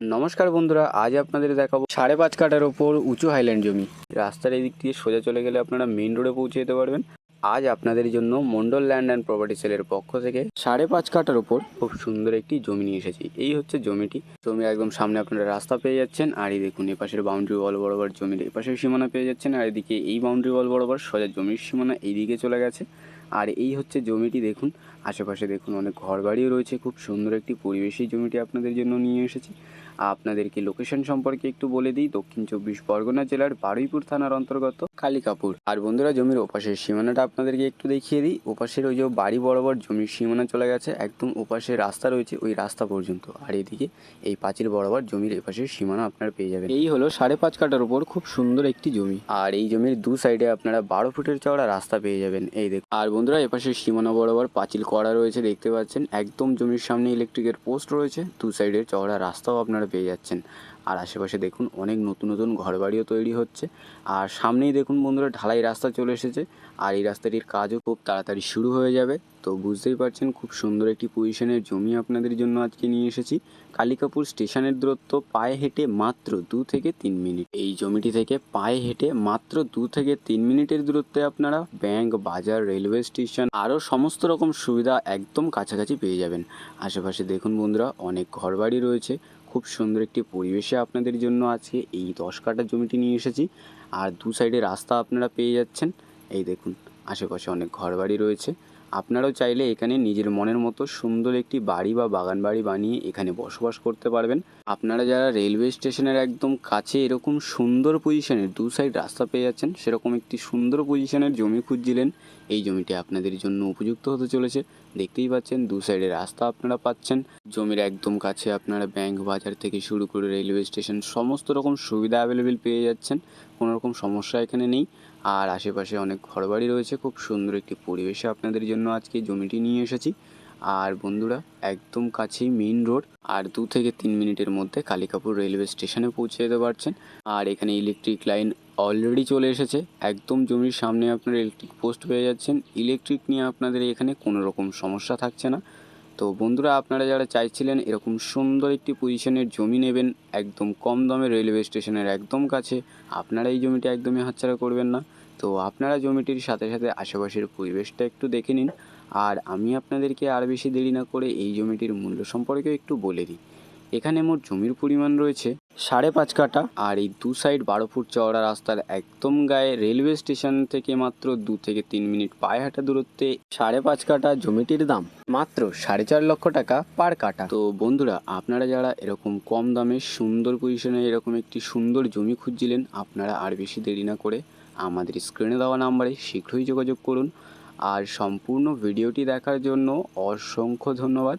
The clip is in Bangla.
নমস্কার বন্ধুরা, আজ আপনাদের দেখাবো সাড়ে পাঁচ কাটার ওপর উঁচু হাইল্যান্ড জমি। রাস্তার এদিক দিয়ে সোজা চলে গেলে আপনারা মেন রোডে পৌঁছে যেতে পারবেন। আজ আপনাদের জন্য মন্ডল ল্যান্ড অ্যান্ড প্রপার্টি সেলের পক্ষ থেকে সাড়ে পাঁচ কাটার ওপর খুব সুন্দর একটি জমি নিয়ে এসেছি। এই হচ্ছে জমিটি। জমির একদম সামনে আপনারা রাস্তা পেয়ে যাচ্ছেন, আর এই দেখুন, এপাশের বাউন্ডারি ওয়াল বরাবর জমির এপাশের সীমানা পেয়ে যাচ্ছেন, আর এদিকে এই বাউন্ডারি ওয়াল বরাবর সোজা জমির সীমানা এইদিকে চলে গেছে। আর এই হচ্ছে জমিটি দেখুন, আশেপাশে দেখুন অনেক ঘরবাড়িও রয়েছে, খুব সুন্দর একটি পরিবেশই জমিটি আপনাদের জন্য নিয়ে এসেছি। আপনাদেরকে লোকেশন সম্পর্কে একটু বলে দিই, দক্ষিণ চব্বিশ পরগনা জেলার বারুইপুর থানার অন্তর্গত কালিকাপুর। আর বন্ধুরা, জমির ওপাশের সীমানাটা আপনাদেরকে একটু দেখিয়ে দিই, ওপাশের ওই যে বাড়ি বরাবর জমির সীমানা চলে গেছে, একদম ওপাশে রাস্তা রয়েছে ওই রাস্তা পর্যন্ত। আর এদিকে এই পাঁচিল বরাবর জমির এপাশের সীমানা আপনারা পেয়ে যাবেন। এই হলো সাড়ে পাঁচ কাটার উপর খুব সুন্দর একটি জমি। আর এই জমির দু সাইডে আপনারা বারো ফুটের চওড়া রাস্তা পেয়ে যাবেন, এই দেখুন। আর বন্ধুরা, এপাশে সীমানা বরাবর পাঁচিল করা রয়েছে, দেখতে পাচ্ছেন। একদম জমির সামনে ইলেকট্রিকের পোস্ট রয়েছে। দু সাইডের চওড়া রাস্তাও আপনারা পেয়ে যাচ্ছেন। আর আশেপাশে দেখুন অনেক নতুন নতুন ঘরবাড়িও তৈরি হচ্ছে। আর সামনেই দেখুন বন্ধুরা, ঢালাই রাস্তা চলে এসেছে। আর এই রাস্তাটির কাজও খুব তাড়াতাড়ি শুরু হয়ে যাবে। তো বুঝতেই পারছেন, খুব সুন্দর একটি পজিশনের জমি আপনাদের জন্য আজকে নিয়ে এসেছি। কালিকাপুর স্টেশনের দূরত্ব পায়ে হেঁটে মাত্র দু থেকে তিন মিনিট। এই জমিটি থেকে পায়ে হেঁটে মাত্র দু থেকে তিন মিনিটের দূরত্বে আপনারা ব্যাংক, বাজার, রেলওয়ে স্টেশন আরও সমস্ত রকম সুবিধা একদম কাছাকাছি পেয়ে যাবেন। আশেপাশে দেখুন বন্ধুরা, অনেক ঘরবাড়ি রয়েছে। খুব সুন্দর একটি পরিবেশে আপনাদের জন্য আজকে এই দশ কাঠা জমিটি নিয়ে এসেছি। আর দু সাইডে রাস্তা আপনারা পেয়ে যাচ্ছেন। এই দেখুন, আশেপাশে অনেক ঘরবাড়ি রয়েছে। আপনারাও চাইলে এখানে নিজের মনের মতো সুন্দর একটি বাড়ি বা বাগান বাড়ি বানিয়ে এখানে বসবাস করতে পারবেন। আপনারা যারা রেলওয়ে স্টেশনের একদম কাছে এরকম সুন্দর পজিশনের দু সাইড রাস্তা পেয়ে যাচ্ছেন, সেরকম একটি সুন্দর পজিশনের জমি খুঁজছিলেন, এই জমিটি আপনাদের জন্য উপযুক্ত হতে চলেছে। দেখতেই পাচ্ছেন, দু সাইডে রাস্তা আপনারা পাচ্ছেন। জমির একদম কাছে আপনারা ব্যাংক বাজার থেকে শুরু করে রেলওয়ে স্টেশন সমস্ত রকম সুবিধা অ্যাভেলেবেল পেয়ে যাচ্ছেন, কোনো রকম সমস্যা এখানে নেই। আর আশেপাশে অনেক ঘরবাড়ি রয়েছে, খুব সুন্দর একটি পরিবেশে আপনাদের জন্য আজকে জমিটি নিয়ে এসেছি। আর বন্ধুরা, একদম কাছেই মেইন রোড আর দু থেকে তিন মিনিটের মধ্যে কালিকাপুর রেলওয়ে স্টেশনে পৌঁছে যেতে পারছেন। আর এখানে ইলেকট্রিক লাইন অলরেডি চলে এসেছে, একদম জমির সামনে আপনারা ইলেকট্রিক পোস্ট পেয়ে যাচ্ছেন। ইলেকট্রিক নিয়ে আপনাদের এখানে কোনো রকম সমস্যা থাকছে না। তো বন্ধুরা আপনারা যারা চাইছিলেন এরকম সুন্দর একটি পজিশনের জমি নেবেন একদম কম দামে রেলওয়ে স্টেশনের একদম কাছে, আপনারা এই জমিটা একদমই হাতছাড়া করবেন না। তো আপনারা জমিটির সাথে সাথে আশেপাশের পরিবেশটা একটু দেখে নিন। আর আমি আপনাদেরকে আর বেশি দেরি না করে এই জমিটির মূল্য সম্পর্কেও একটু বলে দিই। এখানে মোট জমির পরিমাণ রয়েছে সাড়ে পাঁচ কাটা আর এই দু সাইড বারো ফুট চওড়া রাস্তার একদম গায়ে রেলওয়ে স্টেশন থেকে মাত্র দু থেকে তিন মিনিট পায়ে হাঁটা দূরত্বে সাড়ে পাঁচ কাটা জমিটির দাম মাত্র সাড়ে চার লক্ষ টাকা পার কাটা তো বন্ধুরা, আপনারা যারা এরকম কম দামে সুন্দর পজিশনে এরকম একটি সুন্দর জমি খুঁজছিলেন, আপনারা আর বেশি দেরি না করে আমাদের স্ক্রিনে দেওয়া নাম্বারে শীঘ্রই যোগাযোগ করুন। আর সম্পূর্ণ ভিডিওটি দেখার জন্য অসংখ্য ধন্যবাদ।